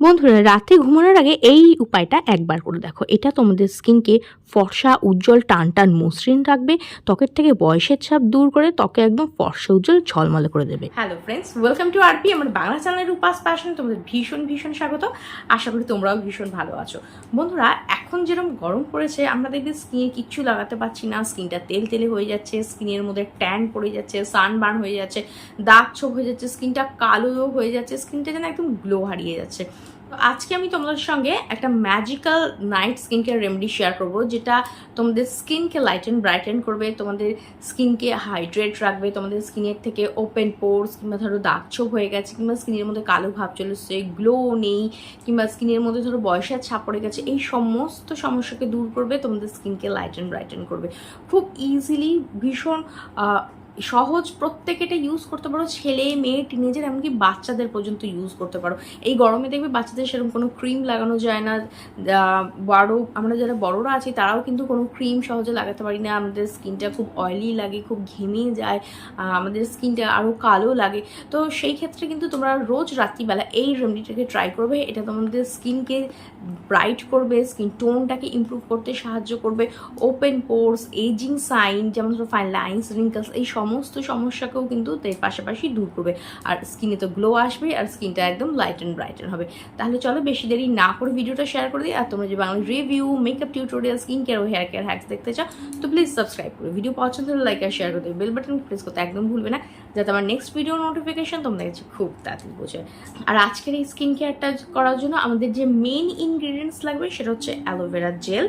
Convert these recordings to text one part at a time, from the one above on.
বন্ধুরা, রাতে ঘুমানোর আগে এই উপায়টা একবার করে দেখো। এটা তোমাদের স্কিনকে ফর্সা, উজ্জ্বল টান টান মসৃণ রাখবে, ত্বকের থেকে বয়সের ছাপ দূর করে ত্বকে একদম ফর্সা, উজ্জ্বল ঝলমলে করে দেবে। Hello friends welcome to RP আমার বাংলা চ্যানেলের উপাস প্যাশন তোমাদের ভীষণ ভীষণ স্বাগত। আশা করি তোমরাও ভীষণ ভালো আছো। বন্ধুরা, এখন যেরকম গরম পড়েছে, আমরা দেখবি স্কিনে কিচ্ছু লাগাতে পারছি না। স্কিনটা তেল, তেলে হয়ে যাচ্ছে, স্কিনের মধ্যে ট্যান পড়ে যাচ্ছে সানবার্ন হয়ে যাচ্ছে, দাগ ছোপ হয়ে যাচ্ছে, স্কিনটা কালো হয়ে যাচ্ছে, স্কিনটা যেন একদম গ্লো হারিয়ে যাচ্ছে। আজকে আমি তোমাদের সঙ্গে একটা magical night skin care remedy share করব, যেটা তোমাদের স্কিনকে লাইটেন ব্রাইটেন করবে, তোমাদের স্কিনকে হাইড্রেট রাখবে, তোমাদের স্কিনের থেকে ওপেন পোর্স কিংবা ধরো দাগ ছোপ হয়ে গেছে, কিংবা স্কিনের মধ্যে কালো ভাব চলে গ্লো নেই, কিংবা স্কিনের মধ্যে ধরো বয়সের ছাপ পড়ে গেছে, এই সমস্ত সমস্যাকে দূর করবে, তোমাদের স্কিনকে লাইটেন ব্রাইটেন করবে। খুব ইজিলি ভীষণ সহজ প্রত্যেকে এটা ইউজ করতে পারো, ছেলে, মেয়ে টিনেজার এমনকি বাচ্চাদের পর্যন্ত ইউজ করতে পারো। এই গরমে দেখবে বাচ্চাদের সেরকম কোনো ক্রিম লাগানো যায় না। বড়, আমরা যারা বড়রা আছি, তারাও কিন্তু কোনো ক্রিম সহজে লাগাতে পারি না। আমাদের স্কিনটা খুব অয়েলি লাগে, খুব ঘেমে যায়। আমাদের স্কিনটা আরও কালো লাগে। তো সেই ক্ষেত্রে কিন্তু তোমরা রোজ রাত্রিবেলা এই রেমেডিটাকে ট্রাই করবে। এটা তোমাদের স্কিনকে ব্রাইট করবে স্কিন টোনটাকে ইমপ্রুভ করতে সাহায্য করবে। ওপেন পোর্স এজিং সাইন যেমন ধরো ফাইন লাইন্স রিঙ্কলস এই সমস্ত সমস্যাকেও কিন্তু পাশাপাশি দূর করবে। আর স্কিনে তো গ্লো আসবে আর স্কিনটা একদম লাইট অ্যান্ড ব্রাইটেন হবে। তাহলে চলো বেশি দেরি না করে ভিডিওটা শেয়ার করে দিই। আর তোমরা যে Bangla review makeup tutorial skin care ও হেয়ার কেয়ার হ্যাক্স দেখতে চাও, তো প্লিজ সাবস্ক্রাইব করো ভিডিও পছন্দ হলে লাইক আর শেয়ার করতে বেল বাটন প্রেস করতে একদম ভুলবে না, যাতে আমার নেক্সট ভিডিও নোটিফিকেশন তোমাদের কাছে খুব তাড়াতাড়ি পৌঁছে আর আজকের এই স্কিন কেয়ারটা করার জন্য আমাদের যে মেন ইনগ্রিডিয়েন্টস লাগবে সেটা হচ্ছে অ্যালোভেরা জেল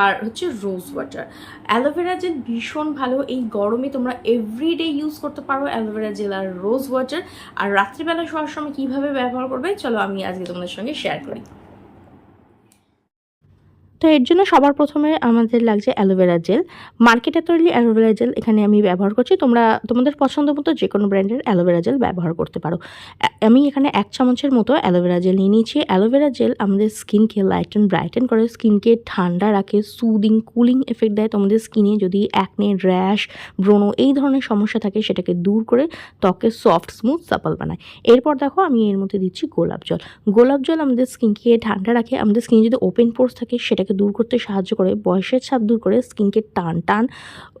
আর হচ্ছে রোজ ওয়াটার অ্যালোভেরা জেল ভীষণ ভালো, এই গরমে তোমরা এভরিডে ইউজ করতে পারো অ্যালোভেরা জেলার রোজ ওয়াটার। আর রাত্রিবেলা শোয়ার সময় কীভাবে ব্যবহার করবে, চলো আমি আজকে তোমাদের সঙ্গে শেয়ার করি। তো এর জন্য সবার প্রথমে আমাদের লাগছে অ্যালোভেরা জেল। মার্কেটে তৈরি অ্যালোভেরা জেল এখানে আমি ব্যবহার করছি। তোমরা, তোমাদের পছন্দ মতো যে কোনো ব্র্যান্ডের অ্যালোভেরা জেল ব্যবহার করতে পারো। আমি এখানে এক চামচের মতো অ্যালোভেরা জেল নিয়ে নিয়েছি। অ্যালোভেরা জেল আমাদের স্কিনকে লাইটেন, ব্রাইটেন করে। স্কিনকে ঠান্ডা রাখে, সুদিং, কুলিং এফেক্ট দেয়। তোমাদের স্কিনে যদি অ্যাকনে র্যাশ, ব্রণ এই ধরনের সমস্যা থাকে, সেটাকে দূর করে ত্বকে সফট, স্মুথ, সাপল বানায়। এরপর দেখো, আমি এর মধ্যে দিচ্ছি গোলাপ জল। গোলাপ জল আমাদের স্কিনকে ঠান্ডা রাখে। আমাদের স্কিনে যদি ওপেন পোর্স থাকে, সেটাকে দূর করতে সাহায্য করে, বয়সের ছাপ দূর করে স্কিনকে টান টান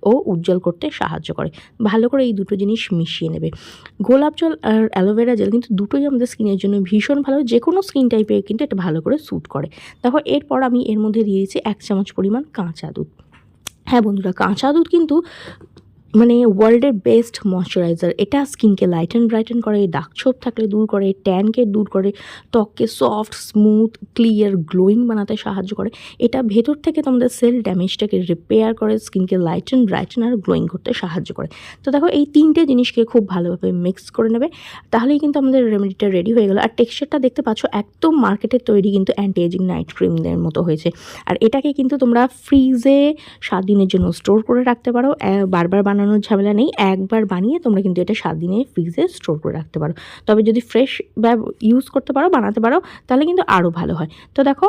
ও উজ্জ্বল করতে সাহায্য করে। ভালো করে এই দুটো জিনিস মিশিয়ে নেবে। গোলাপ জল আর অ্যালোভেরা জেল কিন্তু দুটোই আমাদের স্কিনের জন্য ভীষণ ভালো। যে কোনো স্কিন টাইপে কিন্তু এটা ভালো করে স্যুট করে। তারপর এরপর আমি এর মধ্যে দিয়ে দিয়েছি এক চামচ পরিমাণ কাঁচা দুধ। হ্যাঁ বন্ধুরা, কাঁচা দুধ কিন্তু মানে ওয়ার্ল্ডের বেস্ট ময়শ্চারাইজার এটা স্কিনকে লাইট অ্যান্ড ব্রাইটেন করে দাগ ছোপ থাকলে দূর করে ট্যানকে দূর করে, ত্বককে সফট স্মুথ ক্লিয়ার গ্লোয়িং বানাতে সাহায্য করে। এটা ভেতর থেকে তোমাদের সেল ড্যামেজটাকে রিপেয়ার করে স্কিনকে লাইট অ্যান্ড ব্রাইটেন আর গ্লোয়িং করতে সাহায্য করে। তো দেখো, এই তিনটে জিনিসকে খুব ভালোভাবে মিক্স করে নেবে। তাহলেই কিন্তু আমাদের রেমেডিটা রেডি হয়ে গেলো। আর টেক্সচারটা দেখতে পাচ্ছ, একদম মার্কেটের তৈরি কিন্তু অ্যান্টি এজিং নাইট ক্রিমদের মতো হয়েছে। আর এটাকে কিন্তু তোমরা ফ্রিজে সাত দিনের জন্য স্টোর করে রাখতে পারো। বারবার বারবার বানানোর ঝামেলা নেই, একবার বানিয়ে তোমরা কিন্তু এটা সাত দিনে ফ্রিজে স্টোর করে রাখতে পারো। তবে যদি ফ্রেশ ইউজ করতে পারো, বানাতে পারো, তাহলে কিন্তু আরও ভালো হয়। তো দেখো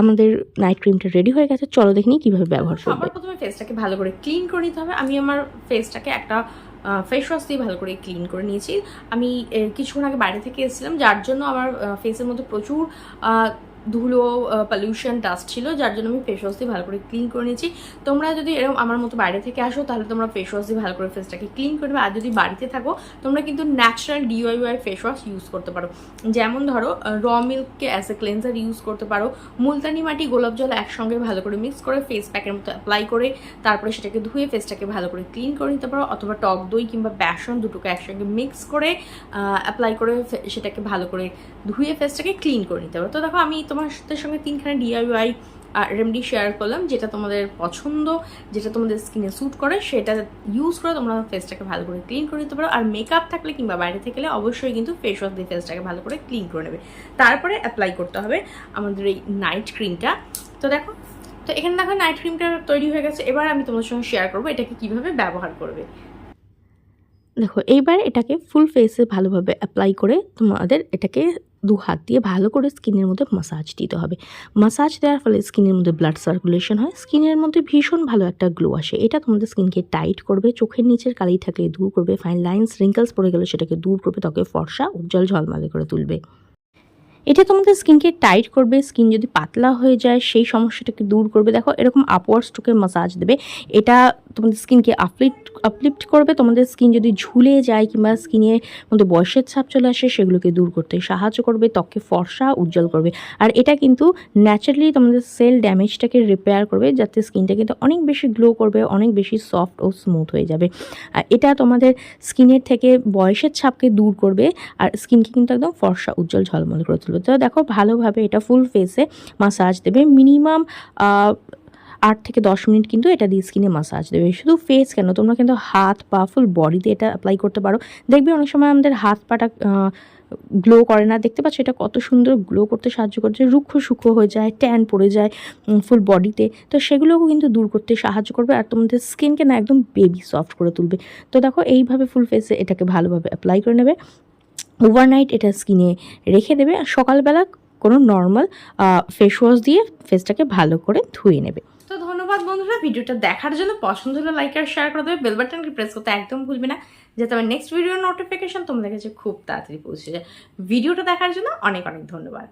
আমাদের নাইট ক্রিমটা রেডি হয়ে গেছে, চলো দেখি নিই কীভাবে ব্যবহার করবে। সবার প্রথমে ফেসটাকে ভালো করে ক্লিন করে নিতে হবে। আমি আমার ফেসটাকে একটা ফেস ওয়াশ দিয়ে ভালো করে ক্লিন করে নিয়েছি। আমি কিছুক্ষণ আগে বাইরে থেকে এসেছিলাম, যার জন্য আমার ফেসের মধ্যে প্রচুর ধুলো পলিউশন ডাস্ট ছিল, যার জন্য আমি ফেস ওয়াশ দিয়ে ভালো করে ক্লিন করে নিয়েছি। তোমরা যদি এরকম আমার মতো বাইরে থেকে আসো, তাহলে তোমরা ফেস ওয়াশ দিয়ে ভালো করে ফেসটাকে ক্লিন করে নেবে। আর যদি বাড়িতে থাকো, তোমরা কিন্তু natural DIY face wash use করতে পারো। যেমন ধরো র মিল্ককে অ্যাজ এ ক্লেন্সার ইউজ করতে পারো। মুলতানি মাটি, গোলাপ জল একসঙ্গে ভালো করে মিক্স করে ফেস প্যাকের মতো অ্যাপ্লাই করে, তারপরে সেটাকে ধুয়ে ফেসটাকে ভালো করে ক্লিন করে নিতে পারো। অথবা টক দই কিংবা বেসন দুটোকে একসঙ্গে মিক্স করে অ্যাপ্লাই করে সেটাকে ভালো করে ধুয়ে ফেসটাকে ক্লিন করে নিতে পারো। তো দেখো, আমি তোমার সাথে সঙ্গে তিনখানা ডিআইওয়াই রেমেডি শেয়ার করলাম, যেটা তোমাদের পছন্দ, যেটা তোমাদের স্কিনে স্যুট করে, সেটা ইউজ করে তোমরা ফেসটাকে ভালো করে ক্লিন করে নিতে পারো। আর মেকআপ থাকলে কিংবা বাইরে থেকে গেলে অবশ্যই কিন্তু ফেস ওয়াশ দিয়ে ফেসটাকে ভালো করে ক্লিন করে নেবে। তারপরে অ্যাপ্লাই করতে হবে আমাদের এই নাইট ক্রিমটা তো দেখো, তো এখানে দেখো নাইট ক্রিমটা তৈরি হয়ে গেছে। এবার আমি তোমাদের সঙ্গে শেয়ার করব এটাকে কীভাবে ব্যবহার করবে। দেখো, এইবার এটাকে ফুল ফেসে ভালোভাবে অ্যাপ্লাই করে তোমাদের এটাকে দু হাত দিয়ে ভালো করে স্কিনের মধ্যে মাসাজ দিতে হবে। মাসাজ দেওয়ার ফলে স্কিনের মধ্যে ব্লাড সার্কুলেশন হয়। স্কিনের মধ্যে ভীষণ ভালো একটা গ্লো আসে। এটা তোমাদের স্কিনকে টাইট করবে, চোখের নিচের কালি থাকলে দূর করবে। ফাইন লাইন্স রিঙ্কলস পড়ে গেলে সেটাকে দূর করবে, ত্বকে ফর্সা, উজ্জ্বল ঝলমালে করে তুলবে। এটা তোমাদের স্কিনকে টাইট করবে। স্কিন যদি পাতলা হয়ে যায়, সেই সমস্যাটাকে দূর করবে। দেখো, এরকম আপওয়ার্ড স্ট্রোকে মাসাজ দেবে। এটা তোমাদের স্কিনকে আপলিফ্ট আপলিফ্ট করবে, তোমাদের স্কিন যদি ঝুলে যায় কিংবা স্কিনে মধ্যে বয়সের ছাপ চলে আসে, সেগুলোকে দূর করতে সাহায্য করবে, ত্বককে ফর্সা, উজ্জ্বল করবে। আর এটা কিন্তু ন্যাচারালি তোমাদের সেল ড্যামেজটাকে রিপেয়ার করবে, যাতে স্কিনটা কিন্তু অনেক বেশি গ্লো করবে, অনেক বেশি সফট ও স্মুথ হয়ে যাবে। আর এটা তোমাদের স্কিনের থেকে বয়সের ছাপকে দূর করবে, আর স্কিনকে কিন্তু একদম ফর্সা, উজ্জ্বল, ঝলমল করে তুলবে। তো দেখো, ভালোভাবে এটা ফুল ফেসে মাসাজ দেবে। মিনিমাম আট থেকে দশ মিনিট কিন্তু এটা দিয়ে স্কিনে মাসাজ দেবে। শুধু ফেস কেন? তোমরা কিন্তু হাত, পা ফুল বডিতে এটা অ্যাপ্লাই করতে পারো। দেখবে অনেক সময় আমাদের হাত, পাটা গ্লো করে না। দেখতে পাচ্ছ এটা কত সুন্দর গ্লো করতে সাহায্য করছে। রুক্ষ সুক্ষ হয়ে যায় ট্যান পড়ে যায় ফুল বডিতে তো। সেগুলোকেও কিন্তু দূর করতে সাহায্য করবে আর তোমাদের স্কিনকে না একদম বেবি সফট করে তুলবে। তো দেখো এইভাবে ফুল ফেসে এটাকে ভালোভাবে অ্যাপ্লাই করে নেবে। ওভারনাইট এটা স্কিনে রেখে দেবে। আর সকালবেলা কোনো নর্মাল ফেস ওয়াশ দিয়ে ফেসটাকে ভালো করে ধুয়ে নেবে। বন্ধুরা, ভিডিওটা দেখার জন্য পছন্দ হলে লাইক আর শেয়ার করে দেবে। বেল বাটনকে প্রেস করতে একদম ভুলবে না, যাতে আমার নেক্সট ভিডিওর নোটিফিকেশন তোমাদের কাছে খুব তাড়াতাড়ি পৌঁছে যায়। ভিডিওটা দেখার জন্য অনেক অনেক ধন্যবাদ।